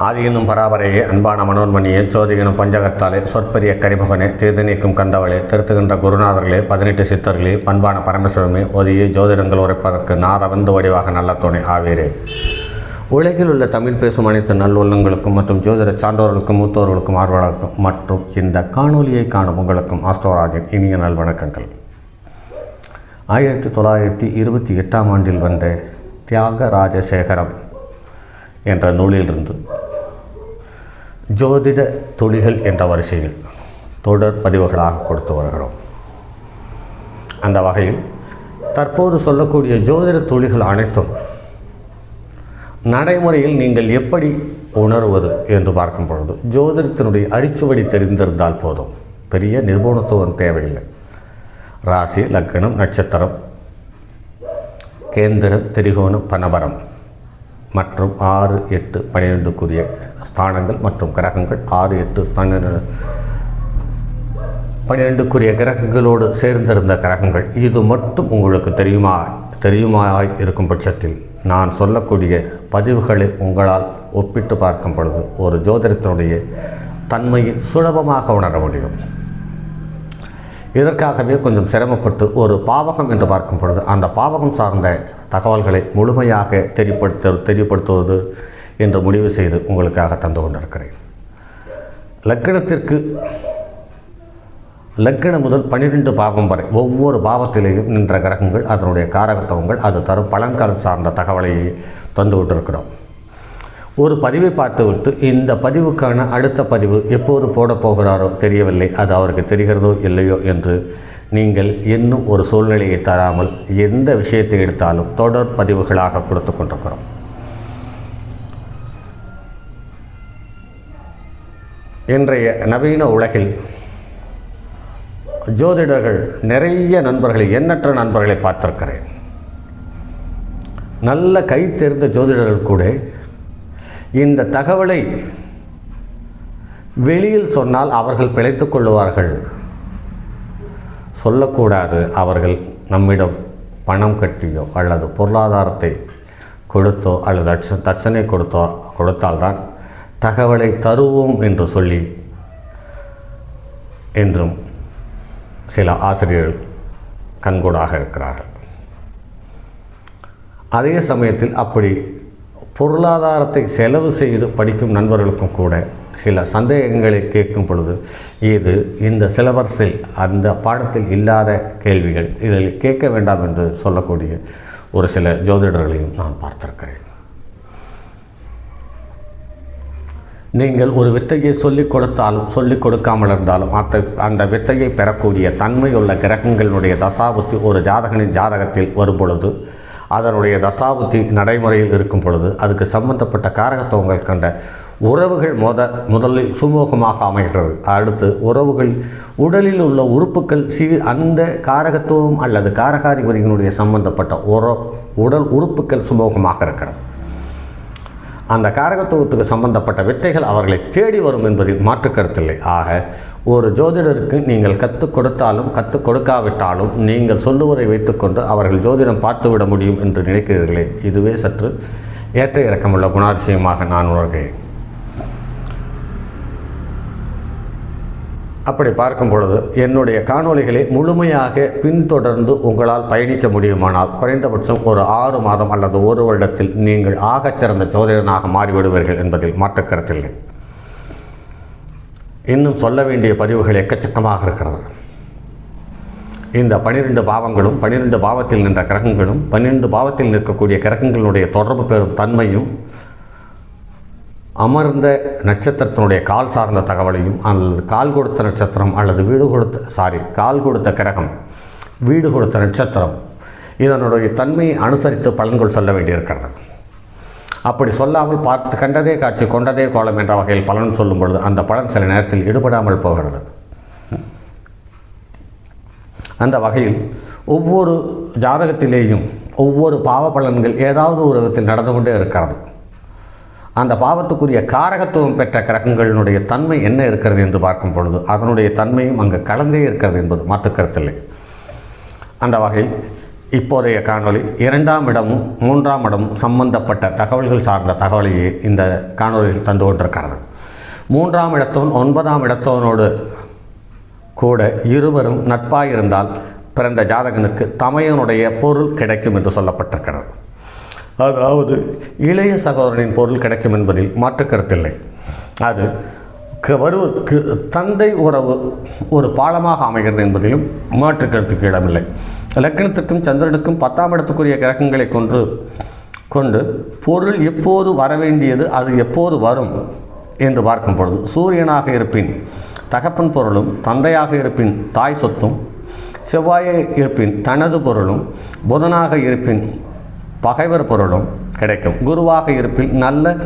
ஆதியினும் பராபரையே அன்பான மனோன்மணியே சோதிகனும் பஞ்சகத்தாலே சொற்பரிய கரிமகனே தீர்த்து நீக்கும் கந்தவளே திருத்துகின்ற குருநாதர்களே பதினெட்டு சித்தர்களே பண்பான பரமசிவமே ஒதியே ஜோதிடங்கள் உரைப்பதற்கு நாதவந்து வடிவாக நல்ல துணை ஆவீரே. உலகில் உள்ள தமிழ் பேசும் அனைத்து நல்லுள்ளங்களுக்கும் மற்றும் ஜோதிட சான்றோர்களுக்கும் மூத்தோர்களுக்கும் ஆர்வலருக்கும் மற்றும் இந்த காணொலியை காணும் உங்களுக்கும் ஆஸ்தோராஜின் இனிய நல்வணக்கங்கள் ஆயிரத்தி தொள்ளாயிரத்தி இருபத்தி எட்டாம் ஆண்டில் வந்த தியாகராஜசேகரம் என்ற நூலிலிருந்து ஜோதிட துளிகள் என்ற வரிசையில் தொடர் பதிவுகளாக கொடுத்து வருகிறோம். அந்த வகையில் தற்போது சொல்லக்கூடிய ஜோதிட துளிகள் அனைத்தும் நடைமுறையில் நீங்கள் எப்படி உணர்வது என்று பார்க்கும் பொழுது ஜோதிடத்தினுடைய அரிச்சுவடி தெரிந்திருந்தால் போதும். பெரிய நிபுணத்துவம் தேவையில்லை. ராசி லக்கணம் நட்சத்திரம் கேந்திரம் திரிகோணம் பனபரம் மற்றும் ஆறு எட்டு பன்னிரெண்டுக்குரிய ஸ்தானங்கள் மற்றும் கிரகங்கள். ஆறு எட்டு ஸ்தான பன்னிரெண்டுக்குரிய கிரகங்களோடு சேர்ந்திருந்த கிரகங்கள். இது மட்டும் உங்களுக்கு தெரியுமா? தெரியுமாய் இருக்கும் பட்சத்தில் நான் சொல்லக்கூடிய பதிவுகளை உங்களால் ஒப்பிட்டு பார்க்கும் பொழுது ஒரு ஜோதிடத்தினுடைய தன்மையை சுலபமாக உணர முடியும். இதற்காகவே கொஞ்சம் சிரமப்பட்டு ஒரு பாவகம் என்று பார்க்கும் பொழுது அந்த பாவகம் சார்ந்த தகவல்களை முழுமையாக தெரியப்படுத்த தெரியப்படுத்துவது என்று முடிவு செய்து உங்களுக்காக தந்து கொண்டிருக்கிறேன். லக்கணத்திற்கு லக்கணம் முதல் பன்னிரெண்டு பாவம் வரை ஒவ்வொரு பாவத்திலேயும் நின்ற கிரகங்கள் அதனுடைய காரகத்துவங்கள் அது தரும் பலன்கள் சார்ந்த தகவலை தந்து கொண்டிருக்கிறோம். ஒரு பதிவை பார்த்துவிட்டு இந்த பதிவுக்கான அடுத்த பதிவு எப்போது போடப் போகிறாரோ தெரியவில்லை அது அவருக்கு தெரிகிறதோ இல்லையோ என்று நீங்கள் இன்னும் ஒரு சூழ்நிலையை தராமல் எந்த விஷயத்தை எடுத்தாலும் தொடர் பதிவுகளாக கொடுத்து கொண்டிருக்கிறோம். இன்றைய நவீன உலகில் ஜோதிடர்கள் நிறைய நண்பர்களை எண்ணற்ற நண்பர்களை பார்த்திருக்கிறேன். நல்ல கை தேர்ந்த ஜோதிடர்கள் கூட இந்த தகவலை வெளியில் சொன்னால் அவர்கள் பிழைத்து கொள்ளுவார்கள். சொல்லக்கூடாது அவர்கள் நம்மிடம் பணம் கட்டியோ அல்லது பொருளாதாரத்தை கொடுத்தோ அல்லது அச்ச தட்சணை கொடுத்தோ கொடுத்தால்தான் தகவலை தருவோம் என்று சொல்லி என்றும் சில ஆசிரியர்கள் கண்கூடாக இருக்கிறார்கள். அதே சமயத்தில் அப்படி பொருளாதாரத்தை செலவு செய்து படிக்கும் நண்பர்களுக்கும் கூட சில சந்தேகங்களை கேட்கும் பொழுது இது இந்த சிலபஸில் அந்த பாடத்தில் இல்லாத கேள்விகள் இதில் கேட்க வேண்டாம் என்று சொல்லக்கூடிய ஒரு சில ஜோதிடர்களையும் நான் பார்த்திருக்கிறேன். நீங்கள் ஒரு வித்தையை சொல்லிக் கொடுத்தாலும் சொல்லிக் கொடுக்காமல் இருந்தாலும் அந்த அந்த வித்தையை பெறக்கூடிய தன்மையுள்ள கிரகங்களுடைய தசாபுத்தி ஒரு ஜாதகனின் ஜாதகத்தில் வரும் பொழுது அதனுடைய தசாபுத்தி நடைமுறையில் இருக்கும் பொழுது அதுக்கு சம்பந்தப்பட்ட காரகத்துவங்கள் கண்ட உறவுகள் மொத முதலில் சுமூகமாக அமைகிறது. அடுத்து உறவுகள் உடலில் உள்ள உறுப்புகள் சீ அந்த காரகத்துவம் அல்லது காரகாதிபதிகளுடைய சம்பந்தப்பட்ட உற உடல் உறுப்புகள் சுமூகமாக இருக்கிறது. அந்த காரகத்துவத்துக்கு சம்பந்தப்பட்ட வித்தைகள் அவர்களை தேடி வரும் என்பதில் மாற்று கருத்தில்லை. ஆக ஒரு ஜோதிடருக்கு நீங்கள் கற்றுக் கொடுத்தாலும் கற்றுக் கொடுக்காவிட்டாலும் நீங்கள் சொல்லுவதை வைத்துக்கொண்டு அவர்கள் ஜோதிடம் பார்த்துவிட முடியும் என்று நினைக்கிறீர்களே. இதுவே சற்று ஏற்ற இறக்கமுள்ள குணாதிசயமாக நான் உணர்கிறேன். அப்படி பார்க்கும் பொழுது என்னுடைய காணொளிகளை முழுமையாக பின்தொடர்ந்து உங்களால் பயணிக்க முடியுமானால் குறைந்தபட்சம் ஒரு ஆறு மாதம் அல்லது ஒரு வருடத்தில் நீங்கள் ஆகச்சிறந்த ஜோதிடனாக மாறிவிடுவீர்கள் என்பதில் மாற்றுக்கருத்தில்லை. இன்னும் சொல்ல வேண்டிய பதிவுகள் எக்கச்சக்கமாக இருக்கிறது. இந்த பனிரெண்டு பாவங்களும் பனிரெண்டு பாவத்தில் நின்ற கிரகங்களும் பன்னிரெண்டு பாவத்தில் நிற்கக்கூடிய கிரகங்களுடைய தொடர்பு பெறும் தன்மையும் அமர்ந்த நட்சத்திரத்தினுடைய கால் சார்ந்த தகவலையும் அல்லது கால் கொடுத்த நட்சத்திரம் அல்லது வீடு கொடுத்த சாரி கால் கொடுத்த கிரகம் வீடு கொடுத்த நட்சத்திரம் இதனுடைய தன்மையை அனுசரித்து பலன்கள் சொல்ல வேண்டியிருக்கிறது. அப்படி சொல்லாமல் பார்த்து கண்டதே காட்சி கொண்டதே கோலம் என்ற வகையில் பலன் சொல்லும் பொழுது அந்த பலன் சில நேரத்தில் ஈடுபடாமல் போகிறது. அந்த வகையில் ஒவ்வொரு ஜாதகத்திலேயும் ஒவ்வொரு பாவ பலன்கள் ஏதாவது ஒரு விதத்தில் நடந்து கொண்டே இருக்கிறது. அந்த பாவத்துக்குரிய காரகத்துவம் பெற்ற கிரகங்களினுடைய தன்மை என்ன இருக்கிறது என்று பார்க்கும் பொழுது அதனுடைய தன்மையும் அங்கு கலந்தே இருக்கிறது என்பது மாற்றுக்கருத்தில்லை. அந்த வகையில் இப்போதைய காணொளி இரண்டாம் இடமும் மூன்றாம் இடமும் சம்பந்தப்பட்ட தகவல்கள் சார்ந்த தகவலையே இந்த காணொலியில் தந்து கொண்டிருக்கிறது. மூன்றாம் இடத்தவன் ஒன்பதாம் இடத்தவனோடு கூட இருவரும் நட்பாக இருந்தால் பிறந்த ஜாதகனுக்கு தமையனுடைய பொருள் கிடைக்கும் என்று சொல்லப்பட்டிருக்கிறது. அதாவது இளைய சகோதரனின் பொருள் கிடைக்கும் என்பதில் மாற்றுக்கருத்தில்லை அது க- வருவதற்கு தந்தை உறவு ஒரு பாலமாக அமைகிறது என்பதிலும் மாற்று கருத்துக்கு இடமில்லை. லக்னத்திற்கும் சந்திரனுக்கும் பத்தாம் இடத்துக்குரிய கிரகங்களை கொன்று கொண்டு பொருள் எப்போது வரவேண்டியது அது எப்போது வரும் என்று பார்க்கும் பொழுது சூரியனாக இருப்பின் தகப்பன் பொருளும் தந்தையாக இருப்பின் தாய் சொத்தும் செவ்வாயை இருப்பின் தனது பொருளும் புதனாக இருப்பின் பகைவர் பொருளும் கிடைக்கும். குருவாக இருப்பின் நல்ல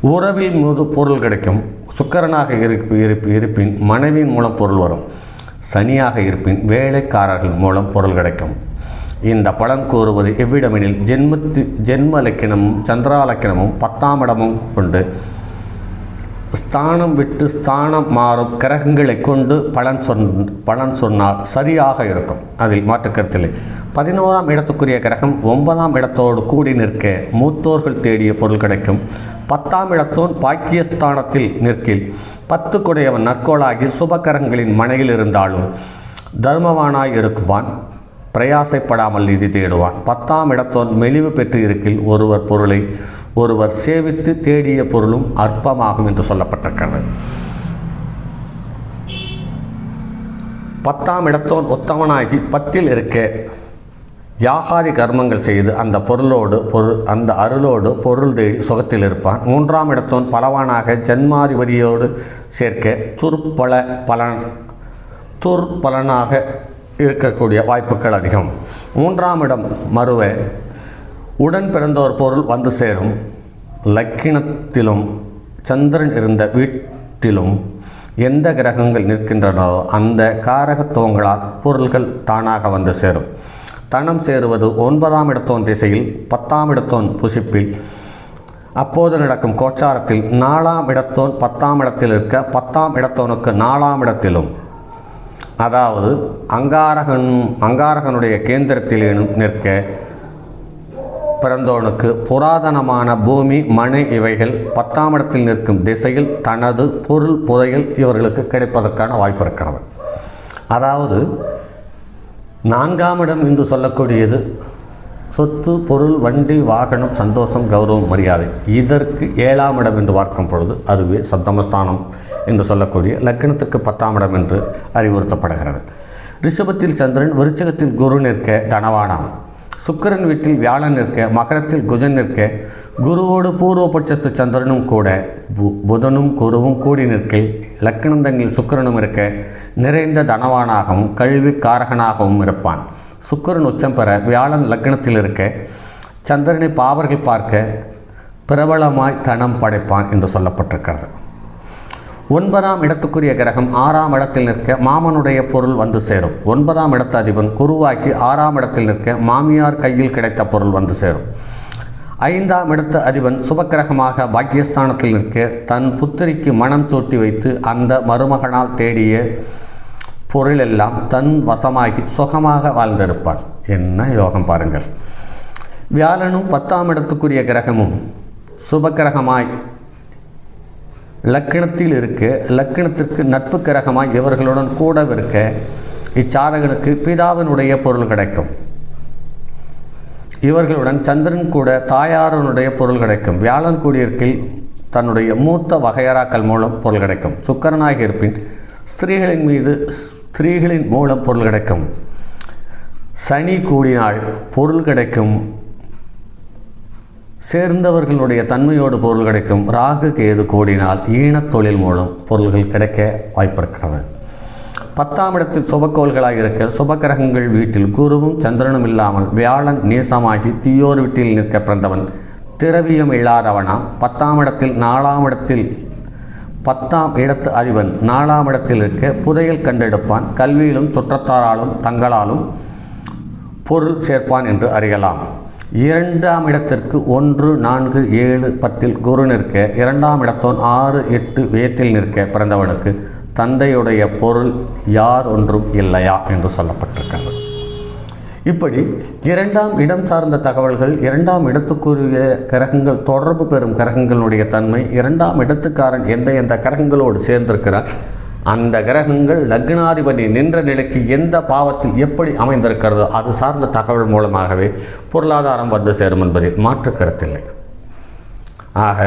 உறவில் மீது பொருள் கிடைக்கும். சுக்கரனாக இருப்பி இருப்பி இருப்பின் மனைவியின் மூலம் பொருள் வரும். சனியாக இருப்பின் வேலைக்காரர்கள் மூலம் பொருள் கிடைக்கும். இந்த படம் கூறுவது எவ்விடமெனில் ஜென்மத்து ஜென்ம லக்கினமும் சந்திராலக்கினமும் பத்தாம் இடமும் கொண்டு ஸ்தானம் விட்டு ஸ்தானம் மாறும் கிரகங்களை கொண்டு பலன் சொன் பலன் சொன்னால் சரியாக இருக்கும். அதில் மாற்றுக்கருத்தில்லை. பதினோராம் இடத்துக்குரிய கிரகம் ஒன்பதாம் இடத்தோடு கூடி நிற்க மூத்தோர்கள் தேடிய பொருள் கிடைக்கும். பத்தாம் இடத்தோன் பாக்கியஸ்தானத்தில் நிற்கில். பத்து குடையவன் நற்கோளாகி சுபகரங்களின் மனையில் இருந்தாலும் தர்மவானாய் இருக்குவான். பிரயாசைப்படாமல் நிதி தேடுவான். பத்தாம் இடத்தோன் மெலிவு பெற்று இருக்கில் ஒருவர் பொருளை ஒருவர் சேவித்து தேடிய பொருளும் அற்பமாகும் என்று சொல்லப்பட்டிருக்கிறது. பத்தாம் இடத்தோன் உத்தமனாகி பத்தில் இருக்க யாகாதி கர்மங்கள் செய்து அந்த பொருளோடு பொருள் அந்த அருளோடு பொருள் தேடி சுகத்தில் இருப்பான். மூன்றாம் இடத்தோன் பலவானாக ஜன்மாதிபதியோடு சேர்க்க துர்பல பலன் துர்பலனாக இருக்கக்கூடிய வாய்ப்புகள் அதிகம். மூன்றாம் இடம் மறுவ உடன் பிறந்தோர் பொருள் வந்து சேரும். லக்கினத்திலும் சந்திரன் இருந்த வீட்டிலும் எந்த கிரகங்கள் நிற்கின்றனோ அந்த காரகத்துவங்களால் பொருள்கள் தானாக வந்து சேரும். தனம் சேருவது ஒன்பதாம் இடத்தோன் திசையில் பத்தாம் இடத்தோன் புசிப்பில். அப்போது நடக்கும் கோச்சாரத்தில் நாலாம் இடத்தோன் பத்தாம் இடத்தில் இருக்க பத்தாம் இடத்தோனுக்கு நாலாம் இடத்திலும். அதாவது அங்காரகன் அங்காரகனுடைய கேந்திரத்திலேனும் நிற்க பிறந்தோனுக்கு புராதனமான பூமி மனை இவைகள் பத்தாம் இடத்தில் நிற்கும் திசையில் தனது பொருள் புதைகள் இவர்களுக்கு கிடைப்பதற்கான வாய்ப்பு இருக்கிறது. அதாவது நான்காம் இடம் என்று சொல்லக்கூடியது சொத்து பொருள் வண்டி வாகனம் சந்தோஷம் கௌரவம் மரியாதை. இதற்கு ஏழாம் இடம் என்று பார்க்கும் பொழுது அதுவே சத்தமஸ்தானம் என்று சொல்லக்கூடிய லக்னத்துக்கு பத்தாம் இடம் என்று அறிவுறுத்தப்படுகிறது. ரிஷபத்தில் சந்திரன் விருச்சகத்தில் குரு நிற்க தனவானாம் சுக்கிரன் வீட்டில் வியாழன் நிற்க மகரத்தில் குஜன் நிற்க குருவோடு பூர்வபட்சத்து சந்திரனும் கூட பு புதனும் குருவும் கூடி நிற்கில் லக்னம் தங்கில் சுக்கிரனும் இருக்க நிறைந்த தனவானாகவும் கல்வி காரகனாகவும் இருப்பான். சுக்கிரன் உச்சம் பெற வியாழன் லக்னத்தில் இருக்க சந்திரனை பாவர்கள் பார்க்க பிரபலமாய் தனம் படைப்பான் என்று சொல்லப்பட்டிருக்கிறது. ஒன்பதாம் இடத்துக்குரிய கிரகம் ஆறாம் இடத்தில் நிற்க மாமனுடைய பொருள் வந்து சேரும். ஒன்பதாம் இடத்த அதிபன் குருவாக்கி ஆறாம் இடத்தில் நிற்க மாமியார் கையில் கிடைத்த பொருள் வந்து சேரும். ஐந்தாம் இடத்து அதிபன் சுபக்கிரகமாக பாக்கியஸ்தானத்தில் நிற்க தன் புத்திரிக்கு மனம் சூட்டி வைத்து அந்த மருமகனால் தேடிய பொருளெல்லாம் தன் வசமாகி சுகமாக வாழ்ந்திருப்பான். என்ன யோகம் பாருங்கள். வியாழனும் பத்தாம் இடத்துக்குரிய கிரகமும் சுபக்கிரகமாய் லக்கணத்தில் இருக்க லக்கணத்திற்கு நட்பு கிரகமாய் இவர்களுடன் கூட இருக்க இச்சாதகனுக்கு பிதாவினுடைய பொருள் கிடைக்கும். இவர்களுடன் சந்திரன் கூட தாயாரனுடைய பொருள் கிடைக்கும். வியாழன் கூடியிருக்கில் தன்னுடைய மூத்த வகையறாக்கள் மூலம் பொருள் கிடைக்கும். சுக்கரனாக இருப்பின் ஸ்திரீகளின் மீது ஸ்திரீகளின் மூலம் பொருள் கிடைக்கும். சனி கூடினால் பொருள் கிடைக்கும். சேர்ந்தவர்களுடைய தன்மையோடு பொருள் கிடைக்கும் ராகு கேது கூடினால் ஈனத் தொழில் மூலம் பொருள்கள் கிடைக்க வாய்ப்பிருக்கிறது. பத்தாம் இடத்தில் சுபக்கோள்களாக இருக்க சுபக்கிரகங்கள் வீட்டில் குருவும் சந்திரனும் இல்லாமல் வியாழன் நீசமாகி தீயோர் வீட்டில் நிற்க பிறந்தவன் திரவியம் இல்லாதவனாம் பத்தாம் இடத்தில் நாலாம் இடத்தில் பத்தாம் இடத்து அதிபன் நாலாம் இடத்தில் இருக்க புதையல் கண்டெடுப்பான். கல்வியிலும் சுற்றத்தாராலும் தங்களாலும் பொருள் சேர்ப்பான் என்று அறியலாம். இரண்டாம் இடத்திற்கு ஒன்று நான்கு ஏழு பத்தில் குரு நிற்க இரண்டாம் இடத்தோன் ஆறு எட்டு வேத்தில் நிற்க பிறந்தவனுக்கு தந்தையுடைய பொருள் யார் ஒன்றும் இல்லையா என்று சொல்லப்பட்டிருக்கிறது. இப்படி இரண்டாம் இடம் சார்ந்த தகவல்கள் இரண்டாம் இடத்துக்குரிய கிரகங்கள் தொடர்பு பெறும் கிரகங்களுடைய தன்மை இரண்டாம் இடத்துக்காரன் எந்த எந்த கிரகங்களோடு சேர்ந்திருக்கிறார் அந்த கிரகங்கள் லக்னாதிபதி நின்ற நிலைக்கு எந்த பாவத்தில் எப்படி அமைந்திருக்கிறதோ அது சார்ந்த தகவல் மூலமாகவே பொருளாதாரம் வந்து சேரும் என்பதில் மாற்று கருத்தில்லை. ஆக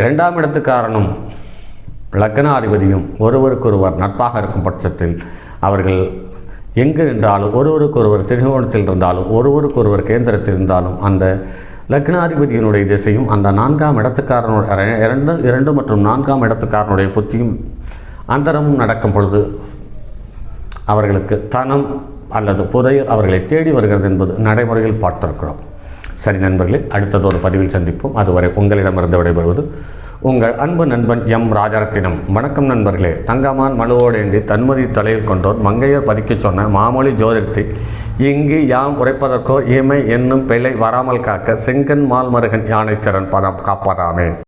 இரண்டாம் இடத்துக்காரனும் லக்னாதிபதியும் ஒருவருக்கொருவர் நட்பாக இருக்கும் பட்சத்தில் அவர்கள் எங்கு நின்றாலும் ஒருவருக்கொருவர் திரிகோணத்தில் இருந்தாலும் ஒருவருக்கொருவர் கேந்திரத்தில் இருந்தாலும் அந்த லக்னாதிபதியினுடைய திசையும் அந்த நான்காம் இடத்துக்காரனுடைய இரண்டு இரண்டு மற்றும் நான்காம் இடத்துக்காரனுடைய புத்தியும் அந்தரமும் நடக்கும் பொழுது அவர்களுக்கு தனம் அல்லது புதையல் அவர்களை தேடி வருகிறது என்பது நடைமுறையில் பார்த்திருக்கிறோம். சரி நண்பர்களே அடுத்தது ஒரு பதிவில் சந்திப்போம். அதுவரை உங்களிடமிருந்து விடைபெறுவது உங்கள் அன்பு நண்பன் எம் ராஜரத்தினம். வணக்கம் நண்பர்களே. தங்கமான் மலுவோடேந்தி தன்மதி தலையில் கொண்டோர் மங்கையர் பதிக்கச் சொன்ன மாமொழி ஜோதிடத்தை இங்கு யாம் உரைப்பதற்கோ இமை என்னும் பிழை வராமல் காக்க செங்கன் மால்மருகன் யானைச்சரன் பதம் காப்பதாமே.